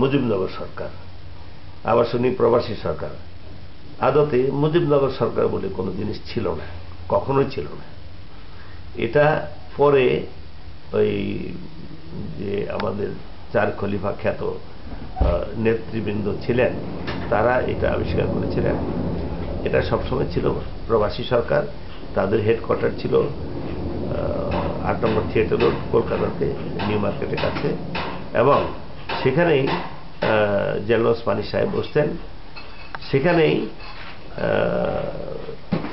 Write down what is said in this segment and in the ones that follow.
মুজিবনগর সরকার, আবার শুনি প্রবাসী সরকার। আদতে মুজিবনগর সরকার বলে কোনো জিনিস ছিল না, কখনোই ছিল না। এটা পরে ওই যে আমাদের চার খলিফা খ্যাত নেতৃবৃন্দ ছিলেন, তারা এটা আবিষ্কার করেছিলেন। এটা সবসময় ছিল প্রবাসী সরকার, তাদের হেডকোয়ার্টার ছিল আট নম্বর থিয়েটার রোড, কলকাতাতে, নিউ মার্কেটের কাছে। এবং সেখানেই জেনারেল ওসমানী সাহেব বসতেন। সেখানেই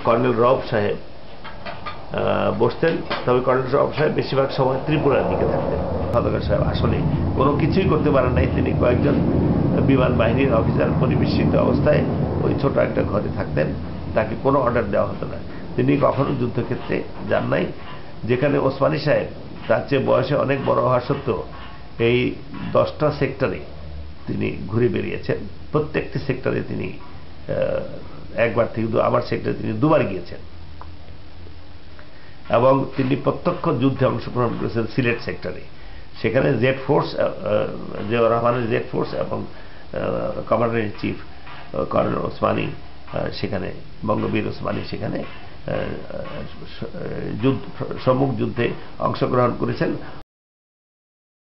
কর্নেল রব সাহেব বসতেন। তবে কর্নেল রব সাহেব বেশিরভাগ সময় ত্রিপুরার দিকে থাকতেন। খন্দকার সাহেব আসলে কোনো কিছুই করতে পারেন নাই। তিনি কয়েকজন বিমান বাহিনীর অফিসার পরিবেশিত অবস্থায় ওই ছোট একটা ঘরে থাকতেন। তাকে কোনো অর্ডার দেওয়া হতো না। তিনি কখনো যুদ্ধক্ষেত্রে যান নাই। যেখানে ওসমানী সাহেব তার চেয়ে বয়সে অনেক বড় হওয়া সত্ত্বেও এই দশটা সেক্টরে তিনি ঘুরে বেরিয়েছেন। প্রত্যেকটি সেক্টরে তিনি একবার থেকে আমার সেক্টরে তিনি দুবার গিয়েছেন। এবং তিনি প্রত্যক্ষ যুদ্ধে অংশগ্রহণ করেছেন সিলেট সেক্টরে। সেখানে জেড ফোর্স যে রহমানের জেড ফোর্স এবং commander in chief colonel Osmani সেখানে, বঙ্গবীর ওসমানী সেখানে যুদ্ধ, সম্মুখ যুদ্ধে অংশগ্রহণ করেছেন।